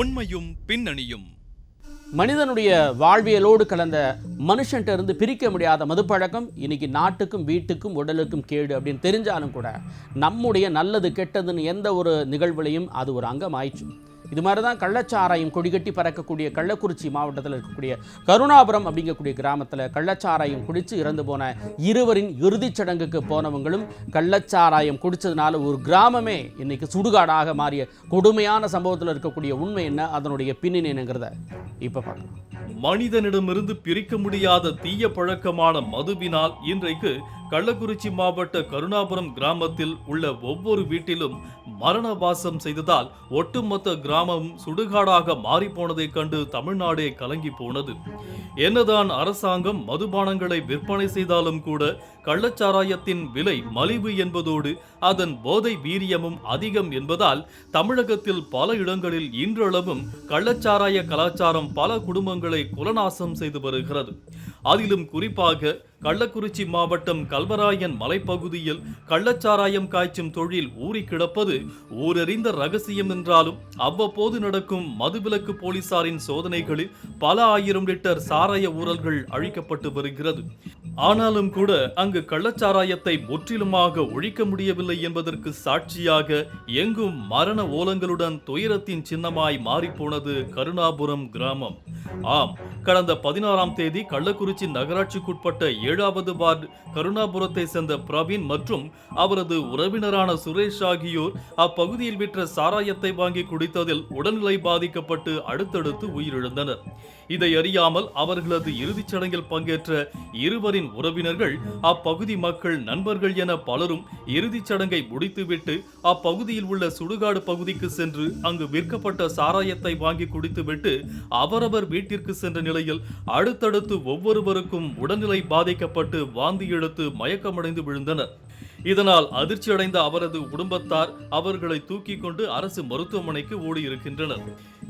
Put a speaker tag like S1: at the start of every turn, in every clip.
S1: உண்மையும் பின்னணியும்.
S2: மனிதனுடைய வாழ்வியலோடு கலந்த மனுஷன்ட்ட இருந்து பிரிக்க முடியாத மதுப்பழக்கம் இன்னைக்கு நாட்டுக்கும் வீட்டுக்கும் உடலுக்கும் கேடு அப்படின்னு தெரிஞ்சாலும் கூட நம்முடைய நல்லது கெட்டதுன்னு எந்த ஒரு நிகழ்வுலையும் அது ஒரு அங்கம் ஆயிடுச்சு இது மாதிரி தான் கள்ளச்சாராயம் கொடிகட்டி பறக்கக்கூடிய கள்ளக்குறிச்சி மாவட்டத்தில் இருக்கக்கூடிய கருணாபுரம் அப்படிங்கக்கூடிய கிராமத்தில் கள்ளச்சாராயம் குடித்து இறந்து போன இருவரின் இறுதிச் சடங்குக்கு போனவங்களும் கள்ளச்சாராயம் குடித்ததுனால ஒரு கிராமமே இன்னைக்கு சுடுகாடாக மாறிய கொடுமையான சம்பவத்தில் இருக்கக்கூடிய உண்மை என்ன? அதனுடைய பின்னணி என்னங்கிறத இப்போ பார்க்கலாம்.
S1: மனிதனிடமிருந்து பிரிக்க முடியாத தீய பழக்கமான மதுவினால் இன்றைக்கு கள்ளக்குறிச்சி மாவட்ட கருணாபுரம் கிராமத்தில் உள்ள ஒவ்வொரு வீட்டிலும் மரண வாசம் செய்ததால் ஒட்டுமொத்த கிராமம் சுடுகாடாக மாறிப்போனதை கண்டு தமிழ்நாடே கலங்கி போனது. என்னதான் அரசாங்கம் மதுபானங்களை விற்பனை செய்தாலும் கூட கள்ளச்சாராயத்தின் விலை மலிவு என்பதோடு அதன் போதை வீரியமும் அதிகம் என்பதால் தமிழகத்தில் பல இடங்களில் இன்றளவும் கள்ளச்சாராய கலாச்சாரம் பல குடும்பங்களை குலநாசம் செய்து வருகிறது. அதிலும் குறிப்பாக கள்ளக்குறிச்சி மாவட்டம் கல்வராயன் மலைப்பகுதியில் கள்ளச்சாராயம் காய்ச்சும் தொழில் ஊறி கிடப்பது ஊரறிந்த ரகசியம் என்றாலும் அவ்வப்போது நடக்கும் மதுவிலக்கு போலீசாரின் சோதனைகளில் பல ஆயிரம் லிட்டர் சாராய ஊரல்கள் அழிக்கப்பட்டு வருகிறது. ஆனாலும் கூட அங்கு கள்ளச்சாராயத்தை முற்றிலுமாக ஒழிக்க முடியவில்லை என்பதற்கு சாட்சியாக எங்கும் மரண ஓலங்களுடன் துயரத்தின் சின்னமாய் மாறிப்போனது கருணாபுரம் கிராமம். ஆம் கடந்த பதினாறாம் தேதி கள்ளக்குறிச்சி நகராட்சிக்குட்பட்ட ஏழாவது வார்டு கருணாபுரத்தை சேர்ந்த பிரவீன் மற்றும் அவரது உறவினரான சுரேஷ் ஆகியோர் அப்பகுதியில் விற்ற சாராயத்தை வாங்கி குடித்ததில் உடல்நிலை பாதிக்கப்பட்டு அடுத்தடுத்து உயிரிழந்தனர். இதை அறியாமல் அவர்களது இறுதிச் சடங்கில் பங்கேற்ற இருவரின் உறவினர்கள் அப்பகுதி மக்கள் நண்பர்கள் என பலரும் இறுதிச் சடங்கை முடித்துவிட்டு அப்பகுதியில் உள்ள சுடுகாடு பகுதிக்கு சென்று அங்கு விற்கப்பட்ட சாராயத்தை வாங்கி குடித்துவிட்டு அவரவர் வீட்டிற்கு சென்ற நிலையில் அடுத்தடுத்து ஒவ்வொருவருக்கும் உடல்நிலை பாதிக்கப்பட்டு வாந்தி எடுத்து மயக்கமடைந்து விழுந்தனர். இதனால் அதிர்ச்சியடைந்த அவரது குடும்பத்தார் அவர்களை தூக்கி கொண்டு அரசு மருத்துவமனைக்கு ஓடியிருக்கின்றனர்.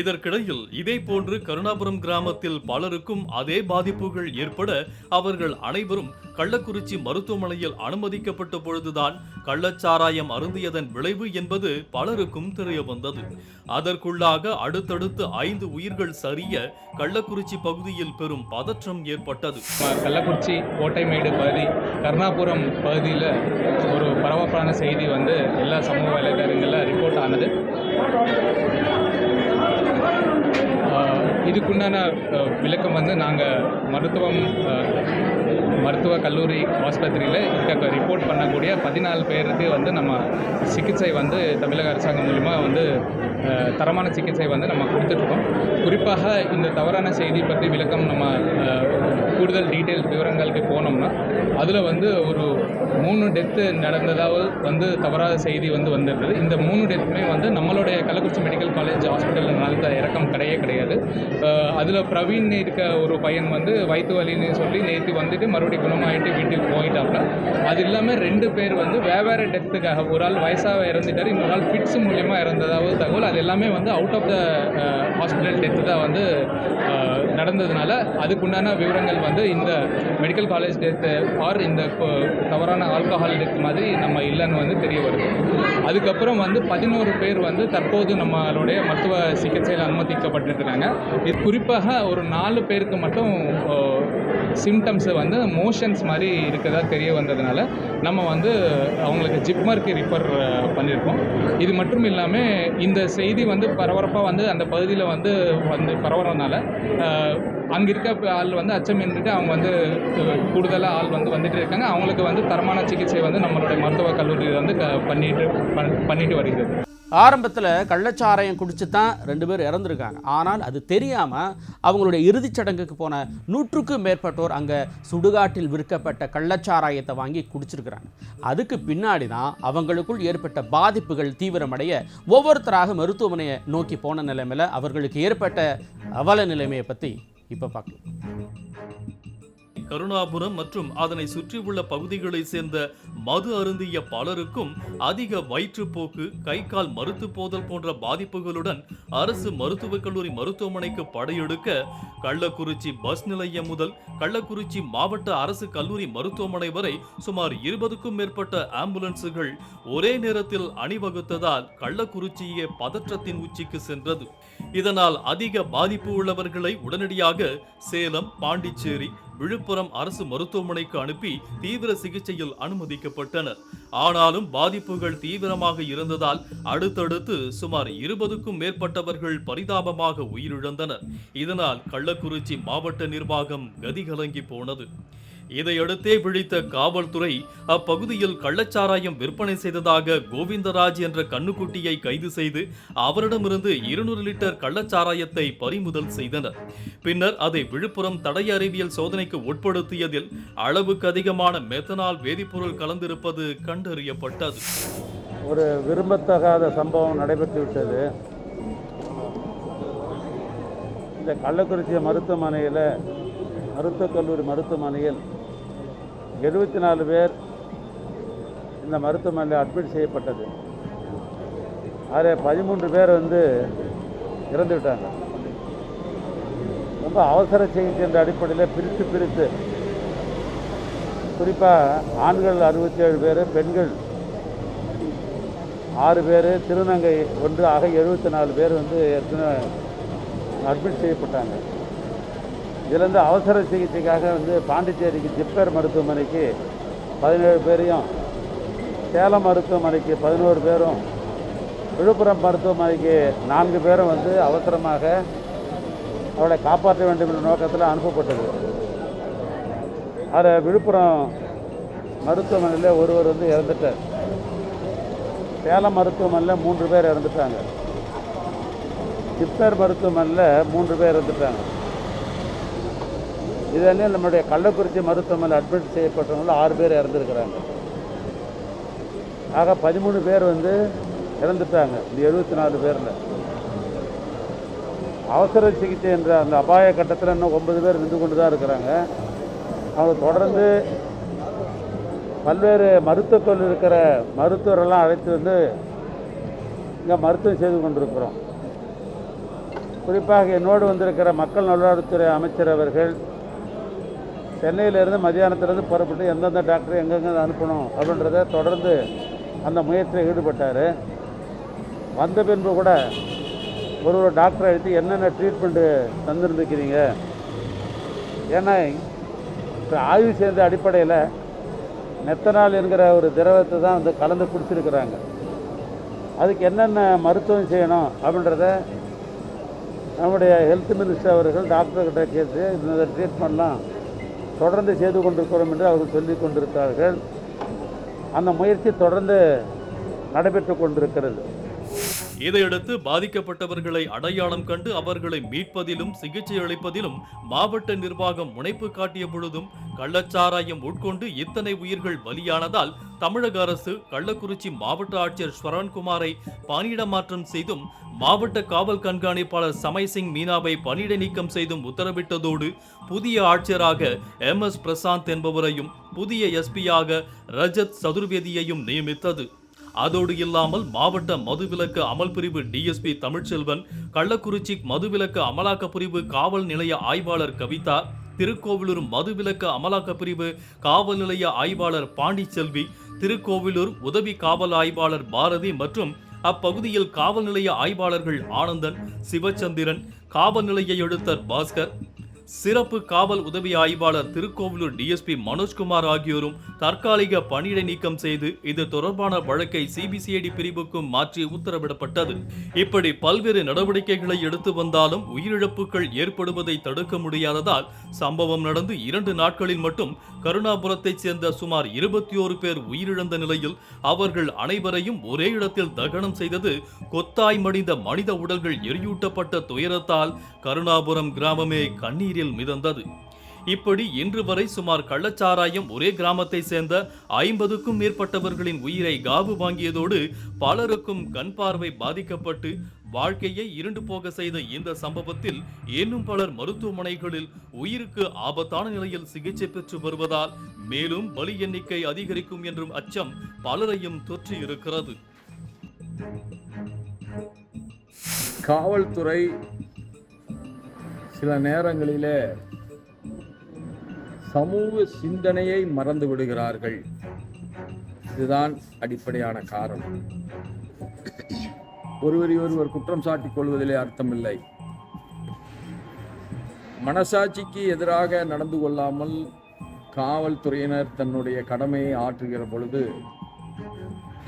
S1: இதற்கிடையில் இதே போன்று கருணாபுரம் கிராமத்தில் பலருக்கும் அதே பாதிப்புகள் ஏற்பட அவர்கள் அனைவரும் கள்ளக்குறிச்சி மருத்துவமனையில் அனுமதிக்கப்பட்ட பொழுதுதான் கள்ளச்சாராயம் அருந்தியதன் விளைவு என்பது பலருக்கும் தெரிய வந்தது அதற்குள்ளாக அடுத்தடுத்து ஐந்து உயிர்கள் சரிய கள்ளக்குறிச்சி பகுதியில் பெரும் பதற்றம் ஏற்பட்டது.
S3: கள்ளக்குறிச்சி கோட்டைமேடு பகுதி கருணாபுரம் பகுதியில் ஒரு பரபரப்பான செய்தி வந்து எல்லா சமூக வலைதளங்களில் ரிப்போர்ட் ஆனது. இதுக்குண்டான விளக்கம் வந்து நாங்கள் மருத்துவம் மருத்துவ கல்லூரி ஆஸ்பத்திரியில் இருக்க ரிப்போர்ட் பண்ணக்கூடிய பதினாலு பேருக்கு வந்து நம்ம சிகிச்சை வந்து தமிழக அரசாங்கம் மூலிமா வந்து தரமான சிகிச்சை வந்து நம்ம கொடுத்துட்ருக்கோம். குறிப்பாக இந்த தவறான செய்தி பற்றி விளக்கம் நம்ம கூடுதல் டீட்டெயில் விவரங்களுக்கு போனோம்னா அதில் வந்து ஒரு மூணு டெத்து நடந்ததாக வந்து தவறாத செய்தி வந்து வந்திருந்தது. இந்த மூணு டெத்துமே வந்து நம்மளுடைய கள்ளக்குறிச்சி மெடிக்கல் காலேஜ் ஹாஸ்பிட்டலில் நடந்த இறக்கம் கிடையவே கிடையாது. அதில் பிரவீன் இருக்க ஒரு பையன் வந்து வயிற்று வலின்னு சொல்லி நேற்று வந்துட்டு மறுபடியும் குணமாயிட்டு வீட்டுக்கு போயிட்டாப்புல. அது இல்லாமல் ரெண்டு பேர் வந்து வெவ்வேறு டெத்துக்காக ஒரு ஆள் வயசாக இறந்துட்டார் இன்னொரு ஆள் ஃபிட்ஸ் மூலியமாக இறந்ததாவது தகவல். அது எல்லாமே வந்து out of the hospital death தான் வந்து uh, நடந்ததுனால அதுக்குண்டான விவரங்கள் வந்து இந்த மெடிக்கல் காலேஜ் டெத்து ஆர் இந்த uh, தவறான ஆல்கஹால் டெத் மாதிரி நம்ம இல்லைன்னு வந்து தெரிய வருது. அதுக்கப்புறம் வந்து பதினோரு பேர் வந்து தற்போது நம்மளுடைய மருத்துவ சிகிச்சையில் அனுமதிக்கப்பட்டுருக்காங்க இது குறிப்பாக ஒரு நாலு பேருக்கு மட்டும் uh, சிம்டம்ஸை வந்து மோஷன்ஸ் மாதிரி இருக்கதா தெரிய வந்ததுனால நம்ம வந்து அவங்களுக்கு ஜிப்மர்க்கு ரிஃபர் பண்ணியிருக்கோம். இது மட்டும் இல்லாமல் இந்த செய்தி வந்து பரபரப்பாக வந்து அந்த பகுதியில் வந்து வந்து பரவுறதுனால அங்கே இருக்க ஆள் வந்து அச்சம் நின்றுட்டு அவங்க வந்து கூடுதலாக ஆள் வந்து வந்துட்டு இருக்காங்க. அவங்களுக்கு வந்து தரமான சிகிச்சை வந்து நம்மளுடைய மருத்துவக் கல்லூரியில் வந்து க- பண்ணிட்டு பண்- பண்ணிட்டு வருகிறது.
S2: ஆரம்பத்தில் கள்ளச்சாராயம் குடிச்சு தான் ரெண்டு பேர் இறந்துருக்காங்க. ஆனால் அது தெரியாமல் அவங்களுடைய இறுதிச் சடங்குக்கு போன நூற்றுக்கும் மேற்பட்டோர் அங்கே சுடுகாட்டில் விற்கப்பட்ட கள்ளச்சாராயத்தை வாங்கி குடிச்சிருக்கிறாங்க. அதுக்கு பின்னாடி தான் அவங்களுக்குள் ஏற்பட்ட பாதிப்புகள் தீவிரமடைய ஒவ்வொருத்தராக மருத்துவமனையை நோக்கி போன நிலைமையில் அவர்களுக்கு ஏற்பட்ட அவல நிலைமையை பற்றி இப்போ பார்க்கலாம்.
S1: கருணாபுரம் மற்றும் அதனை சுற்றியுள்ள பகுதிகளைச் சேர்ந்த மது அருந்திய பலருக்கும் அதிக வயிற்றுப்போக்கு கை கால் மருத்து போதல் போன்ற பாதிப்புகளுடன் அரசு மருத்துவக் கல்லூரி மருத்துவமனைக்கு படையெடுக்க கள்ளக்குறிச்சி பஸ் நிலையம் முதல் கள்ளக்குறிச்சி மாவட்ட அரசு கல்லூரி மருத்துவமனை வரை சுமார் இருபதுக்கும் மேற்பட்ட ஆம்புலன்ஸுகள் ஒரே நேரத்தில் அணிவகுத்ததால் கள்ளக்குறிச்சியே பதற்றத்தின் உச்சிக்கு சென்றது. இதனால் அதிக பாதிப்பு உள்ளவர்களை உடனடியாக சேலம் பாண்டிச்சேரி விழுப்புரம் அரசு மருத்துவமனைக்கு அனுப்பி தீவிர சிகிச்சையில் அனுமதிக்கப்பட்டனர். ஆனாலும் பாதிப்புகள் தீவிரமாக இருந்ததால் அடுத்தடுத்து சுமார் இருபதுக்கும் மேற்பட்டவர்கள் பரிதாபமாக உயிரிழந்தனர். இதனால் கள்ளக்குறிச்சி மாவட்ட நிர்வாகம் கதிகலங்கி போனது. இதையடுத்தே விழித்த காவல்துறை அப்பகுதியில் கள்ளச்சாராயம் விற்பனை செய்ததாக கோவிந்தராஜ் என்ற கண்ணுக்குட்டியை கைது செய்து அவரிடமிருந்து இருநூறு லிட்டர் கள்ளச்சாராயத்தை பறிமுதல் செய்தனர். பின்னர் அதை விழுப்புரம் தடய அறிவியல் சோதனைக்கு உட்படுத்தியதில் அளவுக்கு அதிகமான மெத்தனால் வேதிப்பொருள் கலந்திருப்பது கண்டறியப்பட்டது.
S4: ஒரு விரும்பத்தகாத சம்பவம் நடைபெற்றுவிட்டது இந்த கள்ளக்குறிச்சி மருத்துவமனையில் மருத்துவக் கல்லூரி மருத்துவமனையில் எழுபத்தி நாலு பேர் இந்த மருத்துவமனையில் அட்மிட் செய்யப்பட்டது. அதில் பதிமூன்று பேர் வந்து இறந்து விட்டாங்க. ரொம்ப அவசர சிகிச்சை என்ற அடிப்படையில் பிரித்து பிரித்து குறிப்பாக ஆண்கள் அறுபத்தி ஏழு பேர் பெண்கள் ஆறு பேர் திருநங்கை ஒன்று ஆக எழுபத்தி நாலு பேர் வந்து ஏற்கனவே அட்மிட் செய்யப்பட்டாங்க. இதுலேருந்து அவசர சிகிச்சைக்காக வந்து பாண்டிச்சேரிக்கு ஜிப்மர் மருத்துவமனைக்கு பதினேழு பேரையும் சேலம் மருத்துவமனைக்கு பதினோரு பேரும் விழுப்புரம் மருத்துவமனைக்கு நான்கு பேரும் வந்து அவசரமாக அவளை காப்பாற்ற வேண்டும் என்ற நோக்கத்தில் அனுப்பப்பட்டது. அதில் விழுப்புரம் மருத்துவமனையில் ஒருவர் வந்து இறந்துட்டார். சேலம் மருத்துவமனையில் மூன்று பேர் இறந்துட்டாங்க. சித்தர் மருத்துவமனையில் மூன்று பேர் இறந்துட்டாங்க. இதெல்லாம் நம்முடைய கள்ளக்குறிச்சி மருத்துவமனையில் அட்மிட் செய்யப்பட்டவங்கள ஆறு பேர் இறந்துருக்கிறாங்க. ஆக பதிமூணு பேர் வந்து இறந்துட்டாங்க. இந்த எழுபத்தி நாலு பேரில். அவசர சிகிச்சை என்ற அந்த அபாய கட்டத்தில் இன்னும் ஒன்பது பேர் நின்று கொண்டு தான் இருக்கிறாங்க. அவங்க தொடர்ந்து பல்வேறு மருத்துவத்தில் இருக்கிற மருத்துவரெல்லாம் அழைத்து வந்து இங்கே மருத்துவம் செய்து கொண்டிருக்கிறோம். குறிப்பாக என்னோடு வந்திருக்கிற மக்கள் நல்வாழ்வுத்துறை அமைச்சர் அவர்கள் சென்னையிலேருந்து மதியானத்திலேருந்து புறப்பட்டு எந்தெந்த டாக்டர் எங்கெங்கே அனுப்பணும் அப்படின்றத தொடர்ந்து அந்த முயற்சியில் ஈடுபட்டார். வந்த பின்பு கூட ஒரு ஒரு டாக்டரை அழைத்து என்னென்ன ட்ரீட்மெண்ட்டு தந்துருந்துக்கிறீங்க ஏன்னா இப்போ ஆய்வு செய்த அடிப்படையில் மெத்தனால் என்கிற ஒரு திரவத்தை தான் வந்து கலந்து கொடுத்துருக்குறாங்க அதுக்கு என்னென்ன மருத்துவம் செய்யணும் அப்படின்றத நம்முடைய ஹெல்த் மினிஸ்டர் அவர்கள் டாக்டர்கிட்ட கேட்டு இந்த ட்ரீட்மெண்ட்லாம் தொடர்ந்து செய்து கொண்டிருக்கிறோம் என்று அவர்கள் சொல்லிக் கொண்டிருக்கிறார்கள் அந்த முயற்சி தொடர்ந்து நடைபெற்று கொண்டிருக்கிறது.
S1: இதையடுத்து பாதிக்கப்பட்டவர்களை அடையாளம் கண்டு அவர்களை மீட்பதிலும் சிகிச்சை அளிப்பதிலும் மாவட்ட நிர்வாகம் முனைப்பு காட்டிய பொழுதும் கள்ளச்சாராயம் உட்கொண்டு இத்தனை உயிர்கள் பலியானதால் தமிழக அரசு கள்ளக்குறிச்சி மாவட்ட ஆட்சியர் ஸ்வரன்குமாரை பணியிட மாற்றம் செய்தும் மாவட்ட காவல் கண்காணிப்பாளர் சமய் சிங் மீனாவை பணியிட நீக்கம் செய்தும் உத்தரவிட்டதோடு புதிய ஆட்சியராக எம் எஸ் பிரசாந்த் என்பவரையும் புதிய எஸ்பியாக ரஜத் சதுர்வேதியையும் நியமித்தது. அதோடு இல்லாமல் மாவட்ட மதுவிலக்கு அமல் பிரிவு டிஎஸ்பி தமிழ்ச்செல்வன் கள்ளக்குறிச்சி மதுவிலக்கு அமலாக்க பிரிவு காவல் நிலைய ஆய்வாளர் கவிதா திருக்கோவிலூர் மதுவிலக்கு அமலாக்க பிரிவு காவல் நிலைய ஆய்வாளர் பாண்டிச்செல்வி திருக்கோவிலூர் உதவி காவல் ஆய்வாளர் பாரதி மற்றும் அப்பகுதியில் காவல் நிலைய ஆய்வாளர்கள் ஆனந்தன் சிவச்சந்திரன் காவல் நிலைய எழுத்தர் பாஸ்கர் சிறப்பு காவல் உதவி ஆய்வாளர் திருக்கோவிலூர் டிஎஸ்பி மனோஜ்குமார் ஆகியோரும் தற்காலிக பணியிடை நீக்கம் செய்து இது தொடர்பான வழக்கை சிபிசிஐடி பிரிவுக்கும் மாற்றி உத்தரவிடப்பட்டது. இப்படி பல்வேறு நடவடிக்கைகளை எடுத்து வந்தாலும் உயிரிழப்புகள் ஏற்படுவதை தடுக்க முடியாததால் சம்பவம் நடந்து இரண்டு நாட்களில் மட்டும் கருணாபுரத்தைச் சேர்ந்த சுமார் இருபத்தி ஓரு பேர் உயிரிழந்த நிலையில் அவர்கள் அனைவரையும் ஒரே இடத்தில் தகனம் செய்தது கொத்தாய் மடிந்த மனித உடல்கள் எரியூட்டப்பட்ட துயரத்தால் கருணாபுரம் கிராமமே கண்ணீர் கண்ணீரில் மிதந்தது. இப்படி இன்று வரை சுமார் கள்ளச்சாராயம் ஒரே கிராமத்தை சேர்ந்த ஐம்பதுக்கும் மேற்பட்டவர்களின் உயிரை காவு வாங்கியதோடு பலருக்கும் கண் பார்வை பாதிக்கப்பட்டு வாழ்க்கையை இருண்டு போக செய்த இந்த சம்பவத்தில் இன்னும் பலர் மருத்துவமனைகளில் உயிருக்கு ஆபத்தான நிலையில் சிகிச்சை பெற்று வருவதால் மேலும் பலி எண்ணிக்கை அதிகரிக்கும் என்றும் அச்சம் பலரையும் தொற்றி இருக்கிறது.
S5: காவல்துறை சில நேரங்களிலே சமூக சிந்தனையை மறந்து விடுகிறார்கள். இதுதான் அடிப்படையான காரணம். ஒருவரை ஒருவர் குற்றம் சாட்டிக் கொள்வதிலே அர்த்தமில்லை. மனசாட்சிக்கு எதிராக நடந்து கொள்ளாமல் காவல்துறையினர் தன்னுடைய கடமையை ஆற்றுகிற பொழுது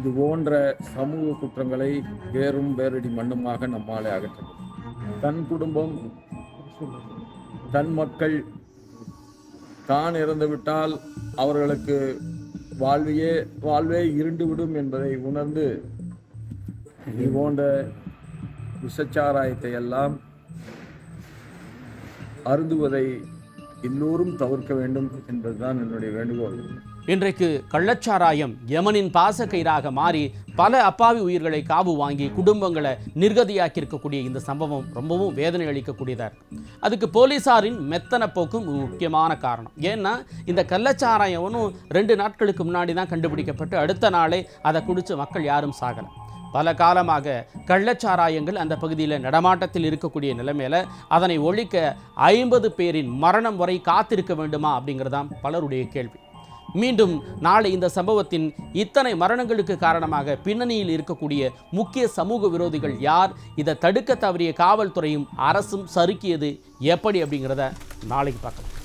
S5: இது போன்ற சமூக குற்றங்களை வேறும் வேரடி மண்ணுமாக நம்மாலே அகற்ற தன் குடும்பம் தன் மக்கள் தான் இறந்துவிட்டால் அவர்களுக்கு வாழ்வையே வாழ்வே இருண்டுவிடும் என்பதை உணர்ந்து இது போன்ற விஷச்சாராயத்தை எல்லாம் அருந்துவதை எல்லோரும் தவிர்க்க வேண்டும் என்பதுதான் என்னுடைய வேண்டுகோள்.
S2: இன்றைக்கு கள்ளச்சாராயம் யமனின் பாசக்கயிறாக மாறி பல அப்பாவி உயிர்களை காவு வாங்கி குடும்பங்களை நிர்கதியாக்கி இருக்கக்கூடிய இந்த சம்பவம் ரொம்பவும் வேதனை அளிக்கக்கூடியதாக இருக்கு. அதுக்கு போலீசாரின் மெத்தன போக்கும் ஒரு முக்கியமான காரணம். ஏன்னா இந்த கள்ளச்சாராயம் ஒன்றும் ரெண்டு நாட்களுக்கு முன்னாடி தான் கண்டுபிடிக்கப்பட்டு அடுத்த நாளே அதை குடித்து மக்கள் யாரும் சாகலை. பல காலமாக கள்ளச்சாராயங்கள் அந்த பகுதியில் நடமாட்டத்தில் இருக்கக்கூடிய நிலைமையில் அதனை ஒழிக்க ஐம்பது பேரின் மரணம் வரை காத்திருக்க வேண்டுமா அப்படிங்கிறதான் பலருடைய கேள்வி. மீண்டும் நாளை இந்த சம்பவத்தின் இத்தனை மரணங்களுக்கு காரணமாக பின்னணியில் இருக்கக்கூடிய முக்கிய சமூக விரோதிகள் யார்? இதை தடுக்க தவறிய காவல்துறையும் அரசும் சறுக்கியது எப்படி அப்படிங்கிறத நாளைக்கு பார்க்கலாம்.